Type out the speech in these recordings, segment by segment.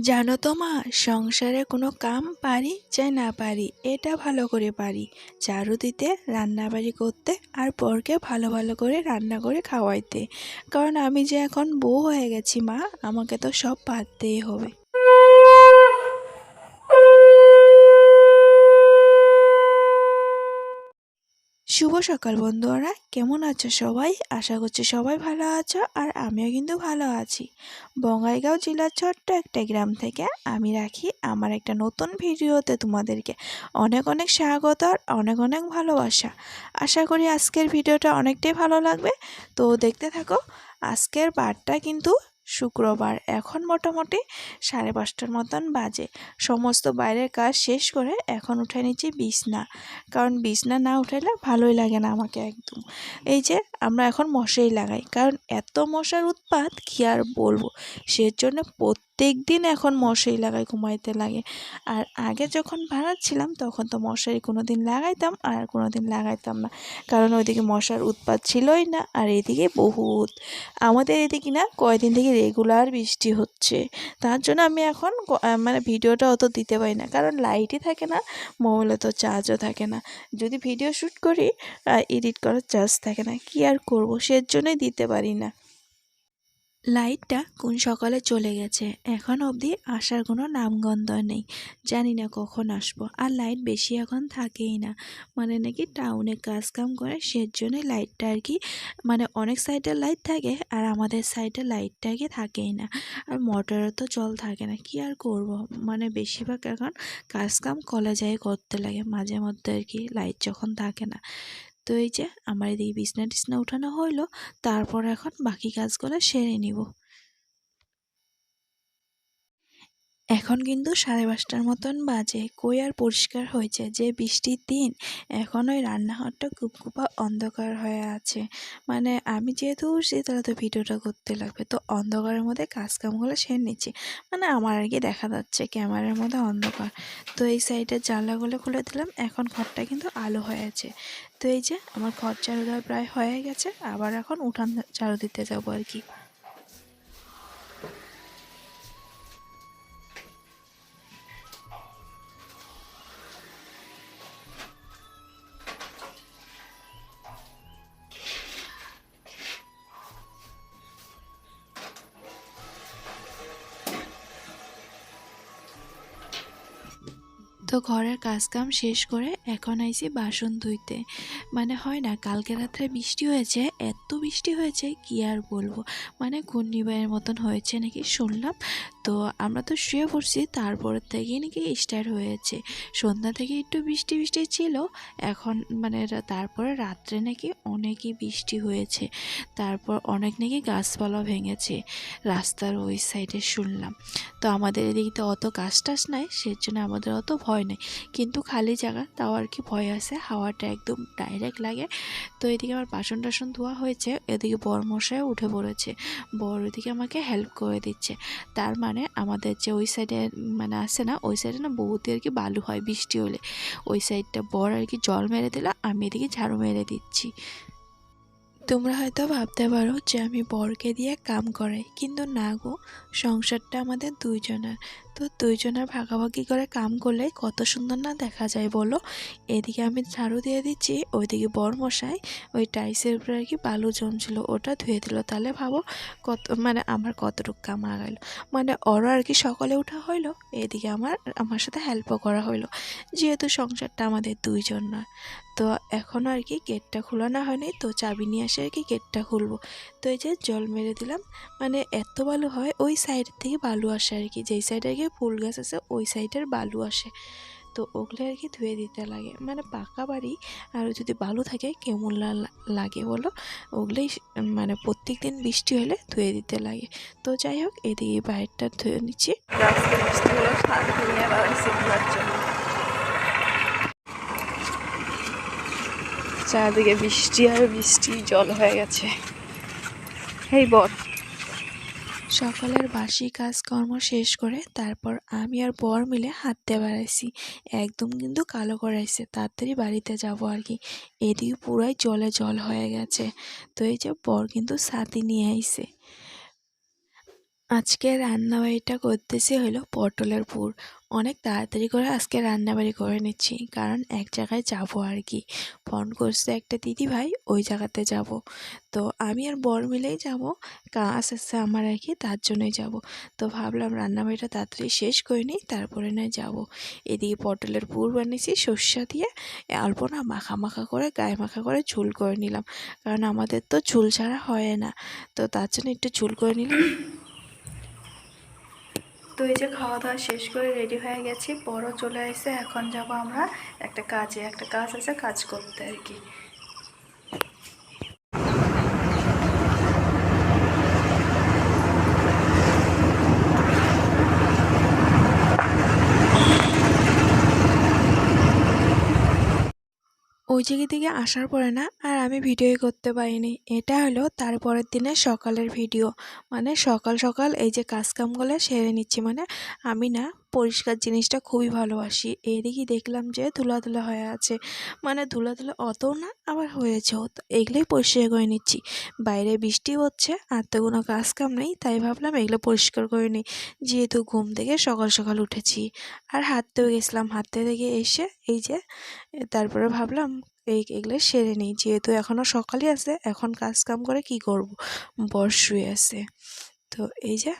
জানো তো মা, সংসারে কোনো কাম পারি চাই না পারি, এটা ভালো করে পারি। চারু দিতে, রান্নাবাড়ি করতে আর পরকে ভালো ভালো করে রান্না করে খাওয়াইতে। কারণ আমি যে এখন বউ হয়ে গেছি মা, আমাকে তো সব পারতেই হবে। শুভ সকাল বন্ধুরা। কেমন আছো সবাই? আশা করছি সবাই ভালো আছো আর আমিও কিন্তু ভালো আছি। বঙ্গাইগাঁও জেলার ছোট্ট একটা গ্রাম থেকে আমি রাখি আমার একটা নতুন ভিডিওতে তোমাদেরকে অনেক অনেক স্বাগত আর অনেক অনেক ভালোবাসা। আশা করি আজকের ভিডিওটা অনেকটাই ভালো লাগবে। তো দেখতে থাকো, আজকের বারটা কিন্তু শুক্রবার। এখন মোটামুটি সাড়ে পাঁচটার মতন বাজে। সমস্ত বাইরের কাজ শেষ করে এখন উঠে নিচ্ছি বিছনা। কারণ বিছনা না উঠাইলে ভালোই লাগে না আমাকে একদম। এই যে আমরা এখন মশাই লাগাই। কারণ এত মশার উৎপাত, কী আর বলব? সেজন্য প্রত্যেক দিন এখন মশাই লাগাই ঘুমাইতে লাগে। আর আগে যখন বানাচ্ছিলাম, তখন তো মশারি কোনো দিন লাগাইতাম আর কোনো দিন লাগাইতাম না। কারণ ওইদিকে মশার উৎপাত ছিলই না আর এদিকে বহুত। আমাদের এদিকে না কয়দিন থেকে রেগুলার বৃষ্টি হচ্ছে। তার জন্য আমি এখন মানে ভিডিওটা অত দিতে পারি না। কারণ লাইটই থাকে না মোবাইলে তো চার্জও থাকে না। যদি ভিডিও শ্যুট করি এডিট করার চার্জ থাকে না। কি আর করব করব সেজন্যই দিতে পারি না। লাইটটা কোন সকালে চলে গেছে। এখন অবধি আসার কোনো নামগন্ধ নেই। জানি না কখন আসব। আর লাইট বেশি এখন থাকেই না। মানে নাকি টাউনে কাজ কাম করে সেজন্যই লাইটটা আর কি মানে অনেক সাইডে লাইট থাকে আর আমাদের সাইডে লাইটটা কি থাকেই না। আর মোটরে তো জল থাকে না। কি আর করব? মানে বেশিরভাগ এখন কাজ কাম কলেজায় করতে লাগে। মাঝে মধ্যে আর কি লাইট যখন থাকে না। তো এই যে আমার এদিকে বিছনা টিছনা উঠানো হইল, তারপর এখন বাকি কাজগুলো সেরে নিব। এখন কিন্তু সাড়ে পাঁচটার মতন বাজে, কই আর পরিষ্কার হয়েছে যে বৃষ্টির দিন, এখন ওই রান্নাঘরটা কুপকুপা অন্ধকার হয়ে আছে। মানে আমি যেহেতু উঠছি তাহলে তো ভিডিওটা করতে লাগবে, তো অন্ধকারের মধ্যে কাজকামগুলো সেরে নিচ্ছি। মানে আমার আর কি দেখা যাচ্ছে, ক্যামেরার মধ্যে অন্ধকার। তো এই সাইডের জানলাগুলো খুলে দিলাম, এখন ঘরটা কিন্তু আলো হয়ে আছে। তো এই যে আমার ঘর ঝাড়ু দেওয়া প্রায় হয়ে গেছে, আবার এখন উঠান ঝাড়ু দিতে যাব আর কি। ঘরের কাজকাম শেষ করে এখন আইছি বাসন ধুইতে। মানে হয় না, কালকে রাত্রে বৃষ্টি হয়েছে, এত বৃষ্টি হয়েছে, কি আর বলব? মানে ঘূর্ণিবায়ের মতন হয়েছে নাকি শুনলাম। তো আমরা তো শুয়ে পড়ছি, তারপরের থেকেই নাকি স্টার্ট হয়েছে। সন্ধ্যা থেকে একটু বৃষ্টি বৃষ্টি ছিল, এখন মানে তারপরে রাত্রে নাকি অনেকই বৃষ্টি হয়েছে। তারপর অনেক নাকি গাছপালা ভেঙেছে, রাস্তার ওই সাইডে শুনলাম। তো আমাদের এদিকে তো অত গাছ টাছ নাই, সেজন্য আমাদের অত ভয় নেই। কিন্তু খালি জায়গা, তাও আর কি ভয় আছে, হাওয়াটা একদম ডাইরেক্ট লাগে। তো এদিকে আমার বাসন টাসন ধোয়া হয়েছে, এদিকে বর মশাই উঠে পড়েছে। বর ওদিকে আমাকে হেল্প করে দিচ্ছে। তার মানে আমাদের যে ওই সাইডে মানে আসে না, ওই সাইডে না বহুতে আর কি বালু হয় বৃষ্টি হলে। ওই সাইডটা বর আর কি জল মেরে দিল, আমি এদিকে ঝাড়ু মেরে দিচ্ছি। তোমরা হয়তো ভাবতে পারো যে আমি বরকে দিয়ে কাম করাই, কিন্তু না গো, সংসারটা আমাদের দুইজনের। তো দুইজনের ভাগাভাগি করে কাম করলে কত সুন্দর না দেখা যায় বলো? এদিকে আমি ঝাড়ু দিয়ে দিচ্ছি, ওইদিকে মশাই ওই টাইসের উপরে আর কি বালু জমছিল, ওটা ধুয়ে দিল। তাহলে ভাবো কত মানে আমার কতটুকু কাম আগাইল মানে ওরও আর কি সকালে ওঠা হইল, এদিকে আমার আমার সাথে হেল্পও করা হইল। যেহেতু সংসারটা আমাদের দুইজন নয়, তো এখনও আর কি গেটটা খোলানো হয়নি, তো চাবি নিয়ে আসে আর কি গেটটা খুলবো। তো এই যে জল মেরে দিলাম মানে এত বালু হয়, ওই সাইড থেকে বালু আসে আর কি, যেই সাইডে আর কি ফুল গাছ আছে, ওই সাইডের বালু আসে। তো ওগুলো আর কি ধুয়ে দিতে লাগে। মানে পাকা বাড়ি, আর যদি বালু থাকে, কেমন লাগে বলো? ওগুলোই মানে প্রত্যেক দিন বৃষ্টি হলে ধুয়ে দিতে লাগে। তো যাই হোক, এদিকে বাইরটা ধুয়ে নিচ্ছি। চারদিকে বৃষ্টি আর বৃষ্টি জল হয়ে গেছে। এই বল সকালের বাসি কাজকর্ম শেষ করে তারপর আমি আর বর মিলে হাঁটতে বেড়াইছি। একদম কিন্তু কালো করাইছে, তাড়াতাড়ি বাড়িতে যাব আর কি। এদিকে পুরাই জলে জল হয়ে গেছে। তো এই যে বর কিন্তু ছাতি নিয়ে আইছে। আজকে রান্নাবাড়িটা করতেছি হলো পটলের পুর। অনেক তাড়াতাড়ি করে আজকে রান্নাবাড়ি করে নিচ্ছি, কারণ এক জায়গায় যাব আর কি। ফোন করছে একটা দিদি ভাই ওই জায়গাতে যাব। তো আমি আর বর মিলেই যাব, কাজ আছে আমার আর কি, তার জন্যই যাব। তো ভাবলাম রান্নাবাড়িটা তাড়াতাড়ি শেষ করে নিই, তারপরে নয় যাব। এদিকে পটলের পুর বানিয়েছি, সর্ষা দিয়ে অল্প না মাখা মাখা করে, গায়ে মাখা করে ঝুল করে নিলাম। কারণ আমাদের তো ঝুল ছাড়া হয় না। তো তার জন্য একটু ঝুল করে নিলাম। তো এই যে খাওয়া দাওয়া শেষ করে রেডি হয়ে গেছি বড় চলে এসে এখন যাব আমরা একটা কাজে, একটা কাজ আছে কাজ করতে আর কি। ওই জায়গা থেকে আসার পরে না, আর আমি ভিডিওই করতে পারিনি। এটা হলো তারপরের দিনে সকালের ভিডিও। মানে সকাল সকাল এই যে কাজকামগুলো সেরে নিচ্ছি। মানে আমি না পরিষ্কার জিনিসটা খুবই ভালোবাসি। এদিকে দেখলাম যে ধুলা ধুলা হয়ে আছে। মানে ধুলা ধুলা অতও না, আবার হয়েছেও। এগুলোই পরিষ্কার করে নিচ্ছি। বাইরে বৃষ্টি হচ্ছে, আর তো কোনো কাজ কাম নেই, তাই ভাবলাম এগুলো পরিষ্কার করে নিই। যেহেতু ঘুম থেকে সকাল সকাল উঠেছি। আর হাঁটতেও গেছিলাম। হাঁটতে থেকে এসে এই যে, তারপরে ভাবলাম এই এগুলো সেরে নিই। যেহেতু এখনও সকালই আছে, এখন কাজ কাম করে কি করব? বর শুয়ে আছে। তো এই যে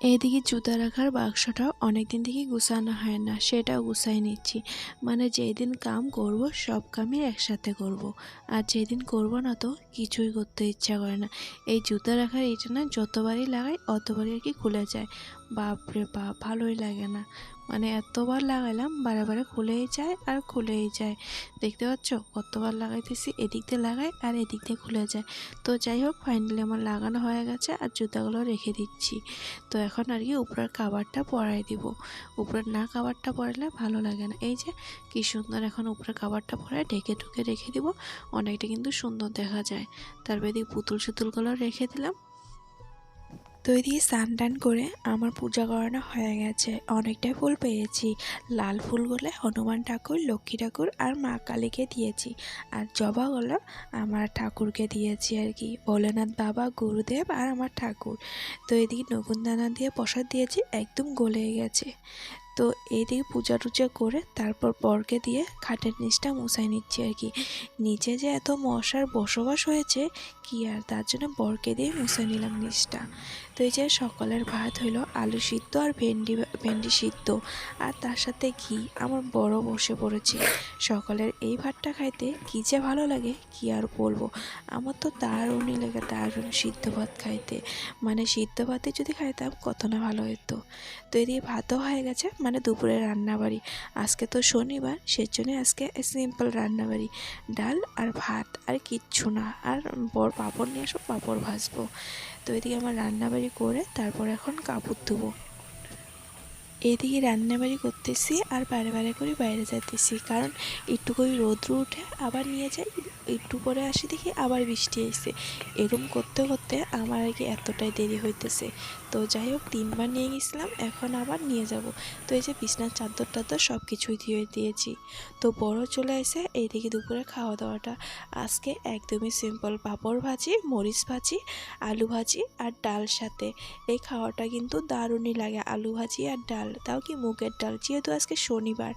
এদিকে জুতা রাখার বাক্সটা অনেক দিন থেকে গুছানো হয় না সেটা গুছাই নিচ্ছি। মানে যেদিন কাম করব, সব কামই একসাথে করব। আর যেদিন করব না তো কিছুই করতে ইচ্ছা করে না। এই জুতা রাখার এটা না যতবারই লাগাই, অতবারই আর কি খুলে যায়। বাপরে বাপ, ভালোই লাগে না। মানে এতবার লাগাইলাম বারে বারে খুলেই যায় আর খুলেই যায়। দেখতে পাচ্ছ? কতবার লাগাইতেছি, এদিক দিয়ে লাগাই আর এদিক দিয়ে খুলে যায়। তো যাই হোক ফাইনালি আমার লাগানো হয়ে গেছে আর জুতাগুলো রেখে দিচ্ছি। তো এখন আর কি উপরের কাবারটা পরাই দিব। উপরের না কাবারটা পরালে ভালো লাগে না। এই যে, কি সুন্দর এখন উপরের কাবারটা পরায় ঢেকে ঢুকে রেখে দিব। অনেকটা কিন্তু সুন্দর দেখা যায়। তারপর এদিকে পুতুল সুতুলগুলো রেখে দিলাম। তো দিয়ে স্নান টান করে আমার পূজা করানো হয়ে গেছে। অনেকটাই ফুল পেয়েছি। লাল ফুল ফুলগুলো হনুমান ঠাকুর, লক্ষ্মী ঠাকুর আর মা কালীকে দিয়েছি। আর জবা জবাগুলো আমার ঠাকুরকে দিয়েছি আর কি। ভোলেনাথ বাবা, গুরুদেব আর আমার ঠাকুর। তো এদিকে নকুনদানা দিয়ে প্রসাদ দিয়েছি, একদম গলে গেছে। তো এদিকে পূজা টুজা করে তারপর বরকে দিয়ে খাটের নিচটা মুছাই নিচ্ছি আর কি। নিচে যে এত মশার বসবাস হয়েছে, কি আর তার জন্য বরকে দিয়ে মুছে নিলাম নিচটা। তো এই যে সকালের ভাত হইল আলু সিদ্ধ আর ভেন্ডি ভেন্ডি সিদ্ধ। আর তার সাথে ঘি, আমার বড় বসে পড়েছে। সকালের এই ভাতটা খাইতে কী যে ভালো লাগে, কি আর বলব? আমার তো দারুণই লাগে দারুণ সিদ্ধ ভাত খাইতে। মানে সিদ্ধ ভাতে যদি খাইতাম কত না ভালো হতো তো এদিকে ভাতও হয়ে গেছে মানে দুপুরে রান্নাবাড়ি। আজকে তো শনিবার, সেজন্য আজকে সিম্পল রান্নাবাড়ি। ডাল আর ভাত আর কিচ্ছু না। আর বড় পাঁপড় নিয়ে আসো পাঁপড় ভাজবো। তো এদিকে আমার রান্নাবাড়ি করে তারপর এখন কাপড় ধুবো। এদিকে রান্নাবাড়ি করতেছি আর বারে বারে করে বাইরে যাইতেছি। কারণ একটু করে রৌদ্র উঠে আবার নিয়ে যাই, একটু পরে আসি দেখি আবার বৃষ্টি এসে। এরকম করতে করতে আমার আর কি এতটাই দেরি হইতেছে। তো যাই হোক তিনবার নিয়ে গেছিলাম, এখন আবার নিয়ে যাব। তো এই যে বিছনার চাদর টাদর সব কিছুই দিয়ে দিয়েছি। তো বড় চলে এসে এইদিকে দুপুরে খাওয়া দাওয়াটা। আজকে একদমই সিম্পল পাঁপড় ভাজি, মরিচ ভাজি, আলু ভাজি আর ডাল সাথে। এই খাওয়াটা কিন্তু দারুণই লাগে, আলু ভাজি আর ডাল। তাও কি মুগের ডাল? যেহেতু আজকে শনিবার,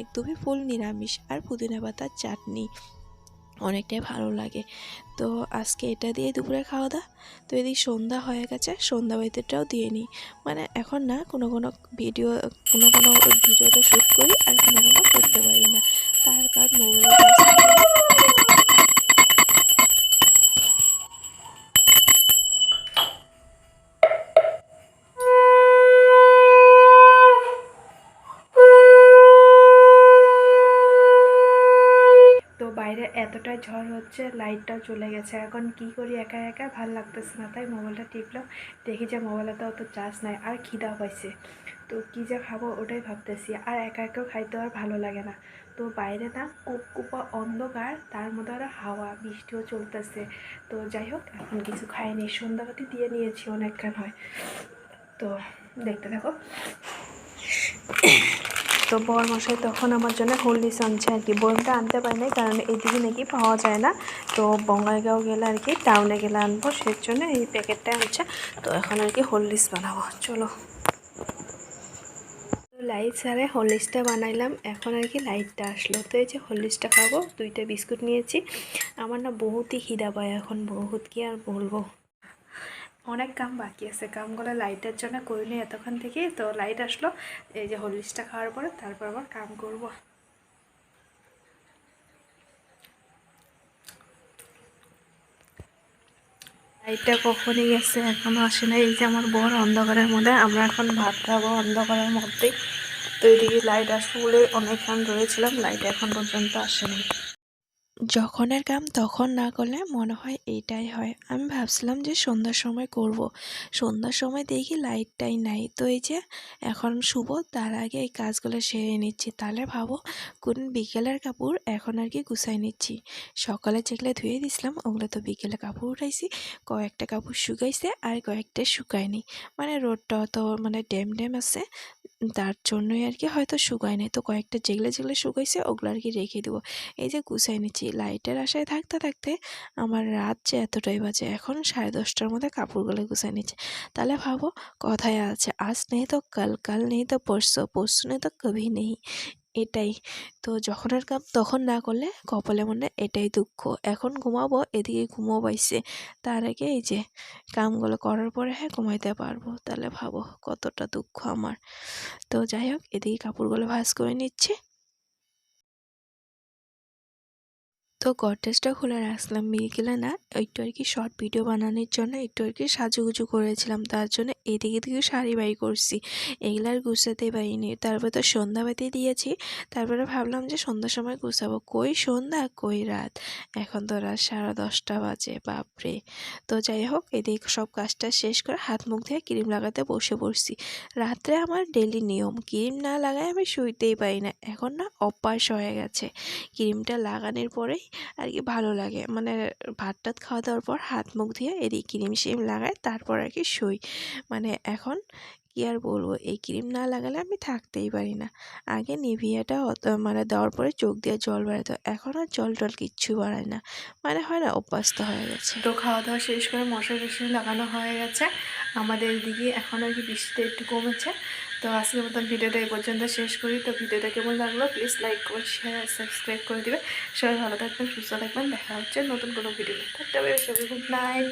একদমই ফুল নিরামিষ আর পুদিনা পাতার চাটনি। অনেকটাই ভালো লাগে। তো আজকে এটা দিয়ে দুপুরে খাওয়া দাওয়া তো এদিকে সন্ধ্যা হয়ে গেছে, সন্ধ্যা বাড়িতেটাও দিয়ে নিই। মানে এখন না, কোনো কোনো ভিডিও কোনো কোনো ভিডিওটা শ্যুট করি আর কোনো কোনো করতে পারি না। তার কারণ মোবাইলে এতটাই ঝড় হচ্ছে, লাইটটাও চলে গেছে। এখন কি করি, একা একা? ভালো লাগতেছে না, তাই মোবাইলটা টিপলাম। দেখি যে মোবাইলেতে অত চার্জ নাই, আর খিদা পাইছে। তো কী যে খাব ওটাই ভাবতেছি। আর একা একাও খাইতে আর ভালো লাগে না। তো বাইরে না কুপকুপা অন্ধকার, তার মধ্যে আরও হাওয়া, বৃষ্টিও চলতেছে। তো যাই হোক, এখন কিছু খাইনি, সন্ধ্যাবাতি দিয়ে নিয়েছি অনেকক্ষণ হয়। তো দেখতে থাকো। তো বর মশাই তখন আমার জন্য হলদিস আনছে আর কি। বইটা আনতে পারি নাই, কারণ এদিকে নাকি পাওয়া যায় না। তো বঙ্গাইগাঁও গেলে আর কি টাউনে গেলে আনব সেই জন্য এই প্যাকেটটা আনছে তো এখন আর কি হলদিস বানাবো, চলো। লাইট সারে হরলিক্সটা বানাইলাম, এখন আর কি লাইটটা আসলো। তো এই যে হরলিক্সটা খাব, দুইটা বিস্কুট নিয়েছি। আমার না বহুতই খিদা পায় এখন, বহুত কি আর বলব। অনেক কাম বাকি আছে। কামগুলো লাইটের জন্য করিনি এতক্ষণ থেকে তো লাইট আসলো। এই যে হরলিক্সটা খাওয়ার পরে তারপর আবার কাম করব। লাইটটা কখনই গেছে, এখনও আসে না এই যে আমার বর অন্ধকারের মধ্যে, আমরা এখন ভাত খাব অন্ধকারের মধ্যেই। তো এদিকে লাইট আসবে বলে অনেকক্ষণ রয়েছিলাম লাইট এখন পর্যন্ত আসেনি। যখনের কাম তখন না করলে মনে হয় এইটাই হয়। আমি ভাবছিলাম যে সন্ধ্যার সময় করব। সন্ধ্যার সময় দেখি লাইটটাই নাই। তো এই যে এখন শুভ তার আগে এই কাজগুলো সেরে নিচ্ছি। তাহলে ভাবো কোন বিকেলের কাপড় এখন আর কি গুছাই নিচ্ছি। সকালে যেগুলো ধুয়ে দিছিলাম, ওগুলো তো বিকেলে কাপড় উঠাইছি। কয়েকটা কাপড় শুকাইছে আর কয়েকটা শুকায়নি। মানে রোডটা তো মানে ড্যাম ড্যাম আছে, তার জন্যই আর কি হয়তো শুকায়নি। তো কয়েকটা যেগুলো যেগুলো শুকাইছে, ওগুলো আর কি রেখে দেবো। এই যে গুছাই নিচ্ছি। লাইটের আশায় থাকতে থাকতে আমার রাত যে এতটাই বাজে, এখন সাড়ে দশটার মধ্যে কাপড়গুলো গুছাই নিচ্ছে। তাহলে ভাবো, কথায় আছে, আজ নেই তো কাল কাল নেই তো পরশু পরশু নেই তো কভি নেই? এটাই। তো যখন আর কাম, তখন না করলে কপালে মনে এটাই দুঃখ। এখন ঘুমাবো, এদিকে ঘুমো পাইছে। তার আগে এই যে কামগুলো করার পরে হ্যাঁ ঘুমাইতে পারব। তাহলে ভাবো কতটা দুঃখ আমার। তো যাই হোক, এদিকে কাপড়গুলো ভাঁজ করে নিচ্ছে। তো গডরেজটা খুলে রাখলাম বিকেলে না, একটু আর কি শর্ট ভিডিও বানানোর জন্য, একটু আর কি সাজুগুজু করেছিলাম, তার জন্য এদিকে দিকে শাড়ি বাই করছি। এগুলো আর গুছাতে পারিনি, তারপরে তো সন্ধ্যাবাতি দিয়েছি, তারপরে ভাবলাম যে সন্ধ্যার সময় গুছাবো। কই সন্ধ্যা, কই রাত? এখন তো রাত সাড়ে দশটা বাজে, বাপরে। তো যাই হোক, এদিকে সব কাজটা শেষ করে হাত মুখ দিয়ে ক্রিম লাগাতে বসে পড়ছি। রাত্রে আমার ডেলি নিয়ম, ক্রিম না লাগায় আমি শুইতেই পারি না, এখন না অভ্যাস হয়ে গেছে। ক্রিমটা লাগানোর পরেই আর কি ভালো লাগে। মানে ভাত টাত খাওয়া দাওয়ার পর হাত মুখ ধুয়ে এদিকে ক্রিম সিম লাগাই তারপর আর কি শুই। মানে এখন কি আর বলব? এই ক্রিম না লাগালে আমি থাকতেই পারি না। আগে নিভিয়াটা অত মানে দেওয়ার পরে চোখ দিয়ে জল বাড়াতো এখন আর জল টল কিচ্ছু বাড়ায় না। মানে হয় না, অভ্যস্ত হয়ে গেছে। তো খাওয়া দাওয়া শেষ করে মশার বেশি লাগানো হয়ে গেছে। আমাদের দিকে এখন আর কি বৃষ্টিটা একটু কমেছে। তো আজকের মতন ভিডিওটা এই পর্যন্ত শেষ করি। তো ভিডিওটা কেমন লাগল প্লিজ লাইক করে শেয়ার সাবস্ক্রাইব করে দিবে সবাই ভালো থাকবেন, সুস্থ থাকবেন। দেখা হচ্ছে নতুন কোনো ভিডিও থাকতে হবে সবাই গুড নাইট